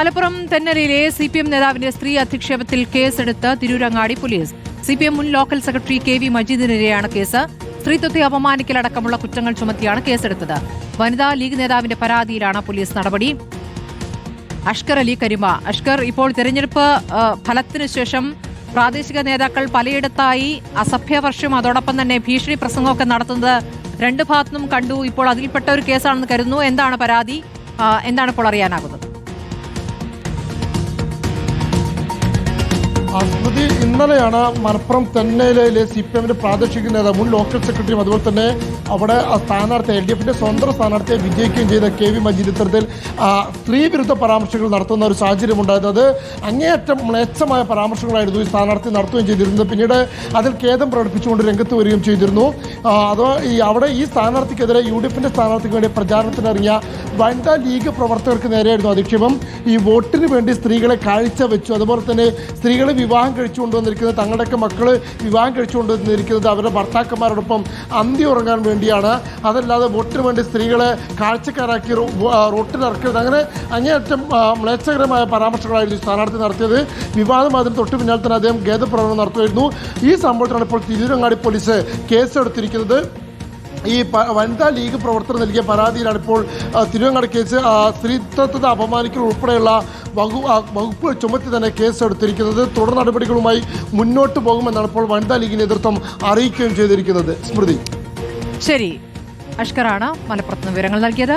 മലപ്പുറം തെന്നരയിലെ C P M നേതാവിന്റെ സ്ത്രീ അധിക്ഷേപത്തിൽ കേസെടുത്ത് Tirurangadi police. C P M മുൻ ലോക്കൽ സെക്രട്ടറി കെ വി മജീദിനെതിരെയാണ് കേസ്. സ്ത്രീത്വത്തെ അപമാനിക്കലടക്കമുള്ള കുറ്റങ്ങൾ ചുമത്തിയാണ് കേസെടുത്തത്. വനിതാ ലീഗ് നേതാവിന്റെ പരാതിയിലാണ് പോലീസ് നടപടി. അഷ്കർ അലി കരിമ. അഷ്കർ ഇപ്പോൾ തെരഞ്ഞെടുപ്പ് ഫലത്തിനു ശേഷം പ്രാദേശിക നേതാക്കൾ പലയിടത്തായി അസഭ്യവർഷം അതോടൊപ്പം തന്നെ ഭീഷണി പ്രസംഗമൊക്കെ നടത്തുന്നത് രണ്ട് ഭാഗത്തുനിന്നും കണ്ടു. ഇപ്പോൾ അതിൽപ്പെട്ട ഒരു കേസാണെന്ന് കരുതുന്നു. എന്താണ് പരാതി? എന്താണ് ഇപ്പോൾ അറിയാനാകുന്നത്? സ്മൃതി ഇന്നലെയാണ് മലപ്പുറം തെന്നയിലെ സി പി എമ്മിന്റെ പ്രാദേശിക നേതാവ് മുൻ ലോക്കൽ സെക്രട്ടറിയും അതുപോലെ തന്നെ അവിടെ സ്ഥാനാർത്ഥി എൽ ഡി എഫിന്റെ സ്വന്തം സ്ഥാനാർത്ഥിയെ വിജയിക്കുകയും ചെയ്ത കെ വി മജീദ് ഇത്തരത്തിൽ സ്ത്രീ വിരുദ്ധ പരാമർശങ്ങൾ നടത്തുന്ന ഒരു സാഹചര്യം ഉണ്ടായത് അങ്ങേയറ്റം മ്ലേച്ഛമായ പരാമർശങ്ങളായിരുന്നു ഈ സ്ഥാനാർത്ഥി നടത്തുകയും ചെയ്തിരുന്നത്. പിന്നീട് അതിൽ ഖേദം പ്രകടിപ്പിച്ചുകൊണ്ട് രംഗത്ത് വരികയും ചെയ്തിരുന്നു. അതോ ഈ അവിടെ ഈ സ്ഥാനാർത്ഥിക്കെതിരെ യു ഡി എഫിന്റെ സ്ഥാനാർത്ഥിക്ക് വേണ്ടി പ്രചാരണത്തിനിറങ്ങിയ വനിതാ ലീഗ് പ്രവർത്തകർക്ക് നേരെയായിരുന്നു അധിക്ഷേപം. ഈ വോട്ടിന് വേണ്ടി സ്ത്രീകളെ കാഴ്ച വെച്ചു അതുപോലെ തന്നെ സ്ത്രീകളെ വിവാഹം കഴിച്ചു കൊണ്ടുവന്നിരിക്കുന്നത് തങ്ങളുടെയൊക്കെ മക്കൾ വിവാഹം കഴിച്ചു കൊണ്ടുവന്നിരിക്കുന്നത് അവരുടെ ഭർത്താക്കന്മാരോടൊപ്പം അന്തി ഉറങ്ങാൻ വേണ്ടിയാണ്. അതല്ലാതെ വോട്ടിന് വേണ്ടി സ്ത്രീകളെ കാഴ്ചക്കാരാക്കി റോട്ടിലിറക്കരുത് അങ്ങനെ അങ്ങേയറ്റം മ്ലേച്ഛകരമായ പരാമർശങ്ങളായിരുന്നു സ്ഥാനാർത്ഥി നടത്തിയത്. വിവാദം അതിന് തൊട്ട് പിന്നാലെ തന്നെ അദ്ദേഹം ഖേദപ്രകടനം നടത്തുമായിരുന്നു ഈ സംഭവത്തിലാണ് ഇപ്പോൾ തിരൂരങ്ങാടി പോലീസ് കേസെടുത്തിരിക്കുന്നത്. ഈ വനിതാ ലീഗ് പ്രവർത്തകർ നൽകിയ പരാതിയിലാണ് ഇപ്പോൾ തിരുവങ്ങാട് കേസ് സ്ത്രീത്വത്തെ അപമാനിക്കൽ ഉൾപ്പെടെയുള്ള വകുപ്പ് ചുമത്തി തന്നെ കേസെടുത്തിരിക്കുന്നത്. തുടർ നടപടികളുമായി മുന്നോട്ട് പോകുമെന്നാണ് ഇപ്പോൾ വനിതാ ലീഗ് നേതൃത്വം അറിയിക്കുകയും ചെയ്തിരിക്കുന്നത്. സ്മൃതി. ശരി. അഷ്കറാണ് മലപ്പുറത്ത് വിവരങ്ങൾ നൽകിയത്.